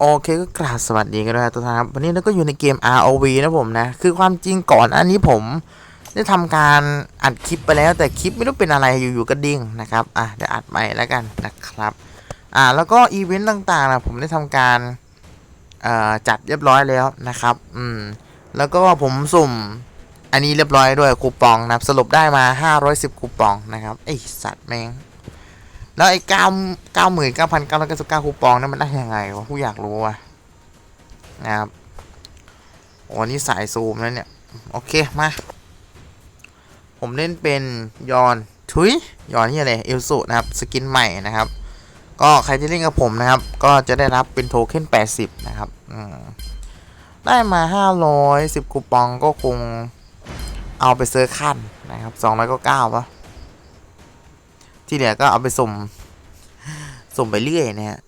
โอเคก็กราบสวัสดีกันด้วยทุกท่านครับวันนี้เราก็อยู่ในเกม ROV นะผมนะ คือความจริงก่อนอันนี้ผม ได้ทำการอัดคลิปไปแล้ว แต่คลิปไม่รู้เป็นอะไรอยู่ๆก็ดิ้งนะครับอะเดี๋ยวอัดใหม่แล้วกันนะครับอ่าแล้วก็อีเวนต์ต่างๆนะผมได้ทำการเอ่อจัดเรียบร้อยแล้วนะครับอืมแล้วก็ผมสุ่มอันนี้เรียบร้อยด้วยคูปองนะครับสรุปได้มา 510คูปองนะครับไอสัตว์แม่ง แล้วไอ้เก้าเก้าหมื่นเก้าพันเก้าร้อยเก้าสิบเก้าคูปองนั้นมันได้ยังไงวะผู้อยากรู้ว่ะนะครับโอ้นี่สายซูมแล้วเนี่ย โอเค มา ผมเล่นเป็นยอนทุยยอนที่อะไรเอลสุนะครับ สกินใหม่นะครับ ก็ใครที่เล่นกับผมนะครับ ก็จะได้รับเป็นโทเค็น80 นะครับอืมได้มา 510 คูปองก็คงเอาไปเซิร์ชขั้นนะครับ200ก็9ปะ ที่เหลือก็เอาไปสุ่มสุ่มไปเรื่อยนะฮะ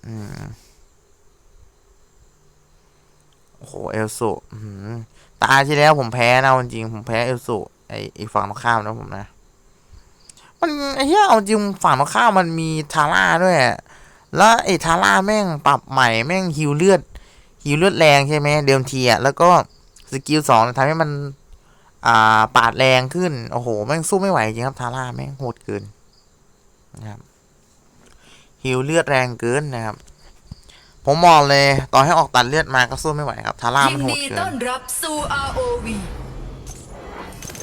โอ้โหเอลสุอื้อหือตาที่แล้วผมแพ้นะจริงผมแพ้เอลสุไออีฝั่งตรงข้ามนะผมนะ มันไอ้เหี้ยเอาจริงฝั่งตรงข้ามมันมีทาร่าด้วย แล้วไอทาร่าแม่งปรับใหม่แม่งฮิวเลือดฮิวเลือดแรงใช่ไหมเดิมทีอะแล้วก็สกิลสองทำให้มัน อ่า ปาดแรงขึ้น โอ้โห แม่งสู้ไม่ไหวจริงครับ ทาร่าแม่งโหดเกิน นะครับฮิวเลือดแรงเกินนะครับ ผมมองเลยต่อให้ออกตัดเลือดมาก็สู้ไม่ไหวครับทาร่ายิมันนโหดดีเกิต้อนนรับสู่ ROV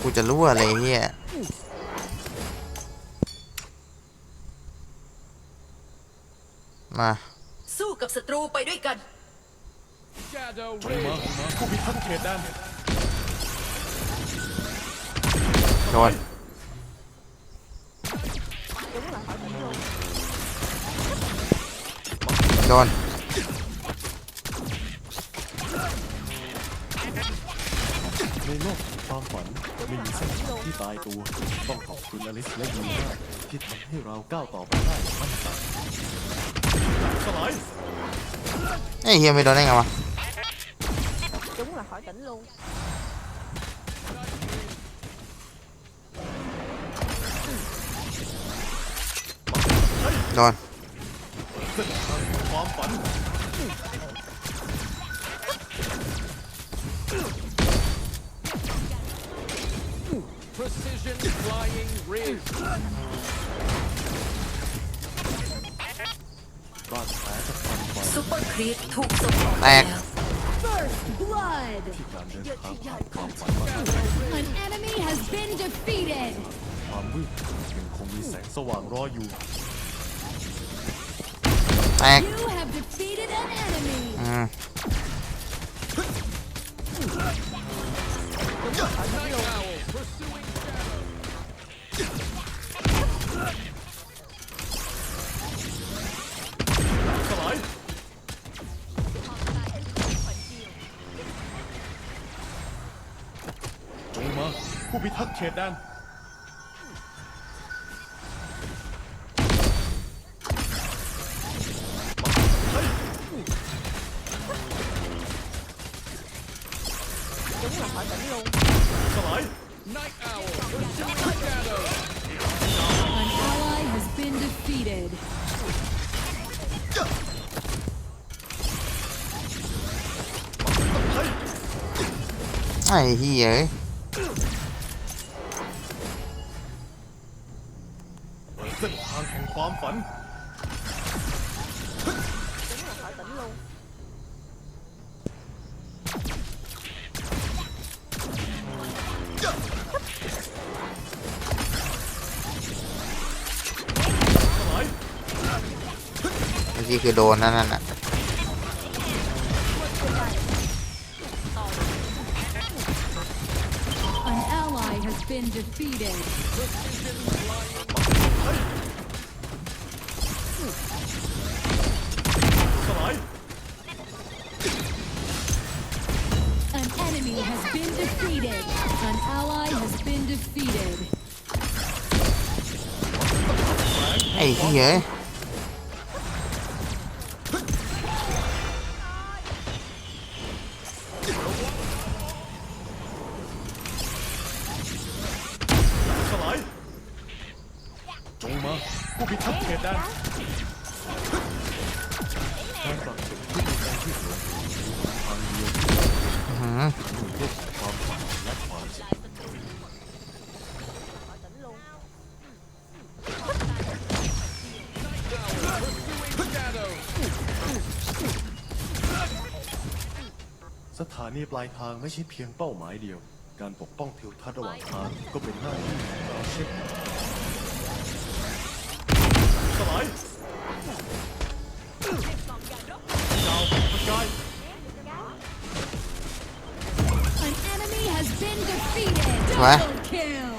กูจะรั่วเลยเฮียมา สู้กับศัตรูไปด้วยกัน Shadow Ring ผู้พิทักษ์เขตแดนโดน โดนในโลกของความฝันไม่มีสัตว์ที่ตายตัว ต้องขอบคุณอลิสและยูน่าที่ทำให้เราก้าวต่อไปได้อย่างมั่นใจสลายไอ้เฮียไม่โดนได้ไงวะ đúng là khỏi tỉnh luôn โดนความฝัน Precision flying rig. บาดแผลจากควา มฝันซุปเปอร์ครีปถูกส่งออกแตแล้กว First blood! ที่การเดินทางผ่านความฝันมา An enemy has been defeated! ความมืดยังคงมีแสงสว่างรออยู่ แตก You have defeated an enemy! อืม Night owl pursuing shadow. สลายจงมาผู้พิทักษ์เขตแดน ไอ้เฮียเอ้ยเปิดเส้นทางแห่งความฝัน đúng là khỏi tỉnh luôn สลายเมื่อกี้คือโดนนั่นน่ะ been defeated. An enemy has been defeated. An ally has been defeated. ไอ้ จงมาผู้พิทักษ์เขตแดนการสั่งเสร็จที่เารที่เหลืทางเดียวอืมหนึ่งเพื่ความฝันและความสุขสถานีปลายทางไม่ใช่เพียงเป้าหมายเดียว การปกป้องทิวทัศน์ระหว่างทางก็เป็นหน้าที่ของเราเช่นกัน สลายดาวประกาย An enemy has been defeated. What? Double kill.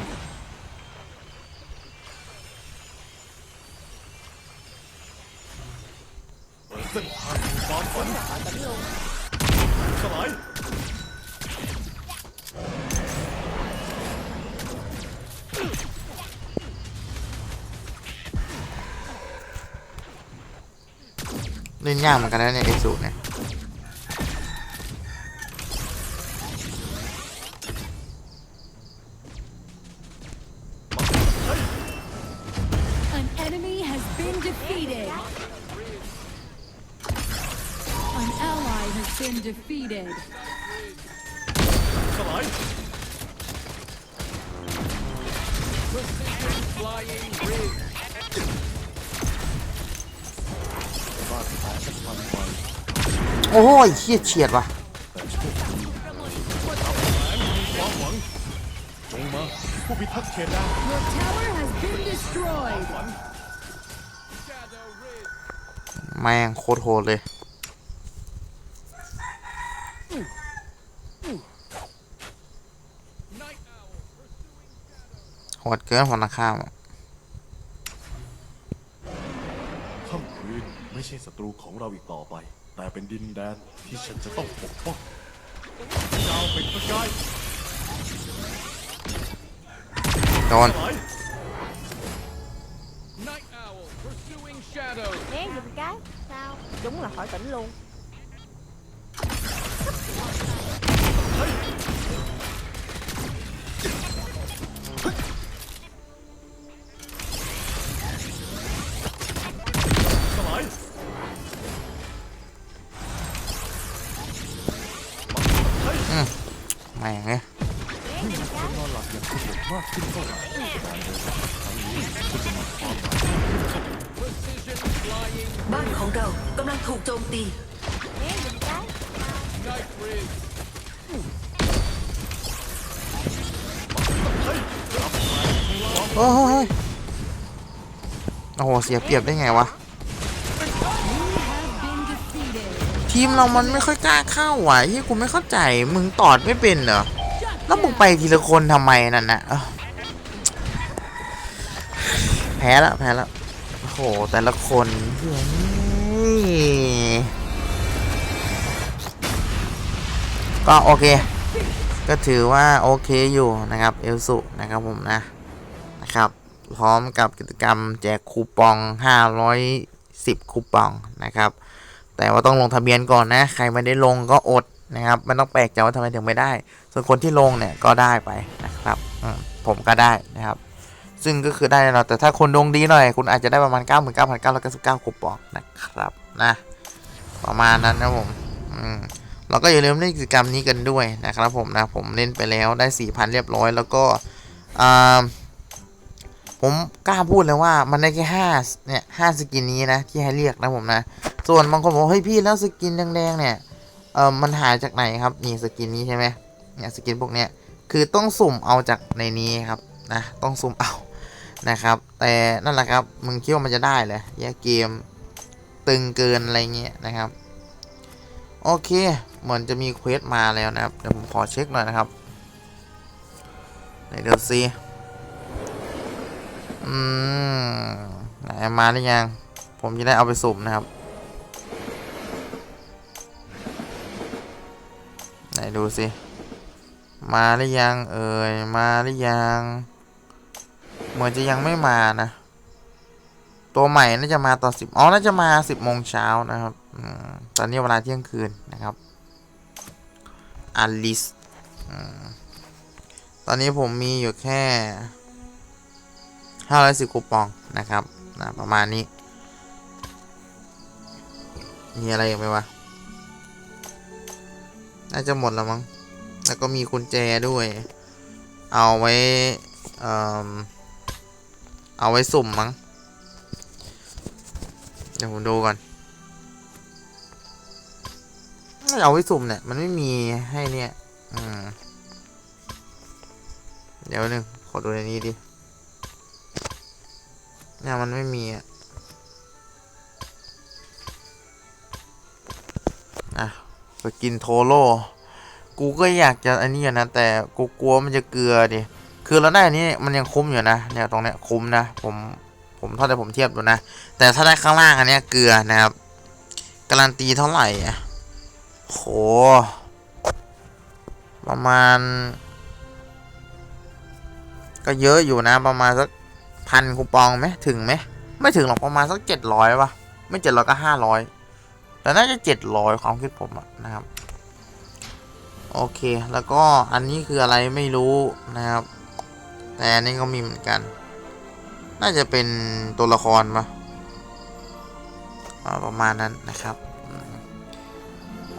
เปิดเส้นทางแห่งความฝัน khỏi tỉnh luôn สลาย เล่นยากเหมือนกันนะเนี่ยเอซูเนี่ย An enemy has been defeated. An ally has been defeated. สลาย อ้ยเฉียดเฉียดว่ะแต่โชคดีทับแผลมีความหวังจงมาผู้พิทักษ์เขตแดน Your tower has been destroyed. ฝัน Shadow rig. แม่งโคตรโหดเลย Night owl pursuing shadow. โหดเกินฝั่งตรงข้ามอะค่ำคืนไม่ใช่ศัตรูของเราอีกต่อไป แต่เป็นดินแดนที่ฉันจะต้องปกป้องดาวเป็นประกายโดนสลาย Night owl pursuing shadow. Né giùm cái Sao Đúng là khỏi tỉnh luôn หมาย Precision flying บ้านของเรากำลังถูกโจมตี Né giùm cái night rig. โอ้ยโอ้โห เสียเปรียบได้ไงวะ ทีมเรามันไม่ค่อยกล้าเข้าว่ะที่กูไม่เข้าใจมึงตอดไม่เป็นเหรอแล้วมึงไปทีละคนทำไมนั่นนะเอ้แพ้ละแพ้ละโอ้โหแต่ละคนเฮ้ยก็โอเค ก็ถือว่าโอเคอยู่นะครับเอลสุนะครับผมนะนะครับ พร้อมกับกิจกรรมแจกคูปอง 510 คูปองนะครับ แต่ว่าต้องลงทะเบียนก่อนนะ ใครไม่ได้ลงก็อดนะครับไม่ต้องแปลกใจว่าทำไมถึงไม่ได้ ส่วนคนที่ลงเนี่ยก็ได้ไปนะครับอืมผมก็ได้นะครับ ซึ่งก็คือได้เราแต่ถ้าคนดวงดีหน่อย คุณอาจจะได้ประมาณ 99,999คูปองนะครับนะประมาณนั้นนะผมอืมเราก็อย่าลืมเล่นกิจกรรมนี้กันด้วยนะครับผมนะผมเล่นไปแล้วได้ 4,000 เรียบร้อยแล้วก็อ่า ผมกล้าพูดเลยว่ามันได้แค่5เนี่ย5สกินนี้นะที่ให้เรียกนะผมนะ ส่วนบางคนบอกเฮ้ยพี่แล้วสกินแดงๆเนี่ยเออมันหาจากไหนครับนี่สกินนี้ใช่ไหมเนี่ยสกินพวกเนี้ยคือต้องสุ่มเอาจากในนี้ครับนะต้องสุ่มเอานะครับ แต่นั่นแหละครับมึงคิดว่ามันจะได้เหรอแยกเกมตึงเกินอะไรเงี้ยนะครับโอเคเหมือนจะมีเควสมาแล้วนะครับเดี๋ยวผมขอเช็คหน่อยนะครับไหนเดี๋ยวซิ อืมไหนมาหรือยัง ผมจะได้เอาไปสุ่มนะครับ ไหนดูสิ มาหรือยัง เอ่ย มาหรือยัง เหมือนจะยังไม่มานะ ตัวใหม่น่าจะมาตอนสิบอ๋อ น่าจะมาสิบโมงเช้านะครับอตอนนี้เวลาเที่ยงคืนนะครับอลิสตอนนี้ผมมีอยู่แค่ ห้าร้อยสิบคูปองนะครับนะประมาณนี้ มีอะไรอีกไหมวะ น่าจะหมดแล้วมั้ง แล้วก็มีกุญแจด้วย เอาไว้เอ่อเอาไว้สุ่มมั้ง เดี๋ยวผมดูก่อนเอาไว้สุ่มเนี่ย มันไม่มีให้เนี่ย อืม เดี๋ยวนึง ขอดูในนี้ดิ เนี่ยมันไม่มีอะอะไปกินโทโร่กูก็อยากจะอันนี้อยู่นะ แต่กูกลัวมันจะเกลือดิคือเราได้อันนี้มันยังคุ้มอยู่นะเนี่ยตรงเนี้ยคุ้มนะผมผมเท่าที่ผมเทียบดูนะ แต่ถ้าได้ข้างล่างอันเนี้ยเกลือนะครับการันตีเท่าไหร่อะโหประมาณ ก็เยอะอยู่นะประมาณสัก พันคูปองไหมถึงไหมไม่ถึงหรอกประมาณสักเจ็ดร้อยป่ะ ไม่เจ็ดร้อยก็ห้าร้อยแต่น่าจะเจ็ดร้อยความคิดผมอะนะครับ โอเคแล้วก็อันนี้คืออะไรไม่รู้นะครับ แต่อันนี้ก็มีเหมือนกัน น่าจะเป็นตัวละครปะอ่าประมาณนั้นนะครับ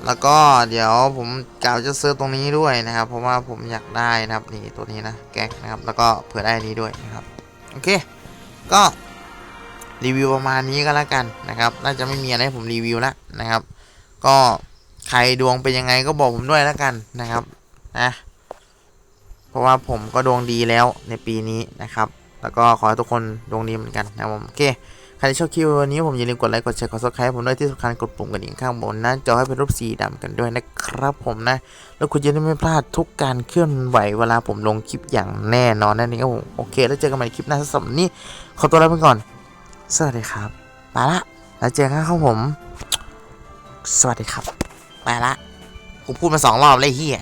แล้วก็เดี๋ยวผมกล่าวจะซื้อตรงนี้ด้วยนะครับ เพราะว่าผมอยากได้นะครับนี่ตัวนี้นะแก๊กนะครับ แล้วก็เผื่อได้นี้ด้วยนะครับ โอเค ก็รีวิวประมาณนี้ก็แล้วกันนะครับน่าจะไม่มีอะไรให้ผมรีวิวแล้วนะครับ ก็ใครดวงเป็นยังไงก็บอกผมด้วยแล้วกันนะครับนะเพราะว่าผมก็ดวงดีแล้วในปีนี้นะครับ แล้วก็ขอให้ทุกคนดวงดีเหมือนกันนะครับผมโอเค ใครที่ชอบคลิปวันนี้ผมอย่าลืมกดไลค์กดแชร์กดซับสไครต์ผมด้วยที่สำคัญกดปุ่มกระดิ่งข้างบนน้าจอให้เป็นรูปสีดำกันด้วยนะครับผมนะ แล้วคุณจะได้ไม่พลาดทุกการเคลื่อนไหวเวลาผมลงคลิปอย่างแน่นอนนั่นเองครับผมโอเค แล้วเจอกันใหม่คลิปหน้าสำหรับวันนี้ขอตัวลาไปก่อน สวัสดีครับไปละแล้วเจอกันครับผม สวัสดีครับไปละกูพูดมาสองรอบเลยเฮีย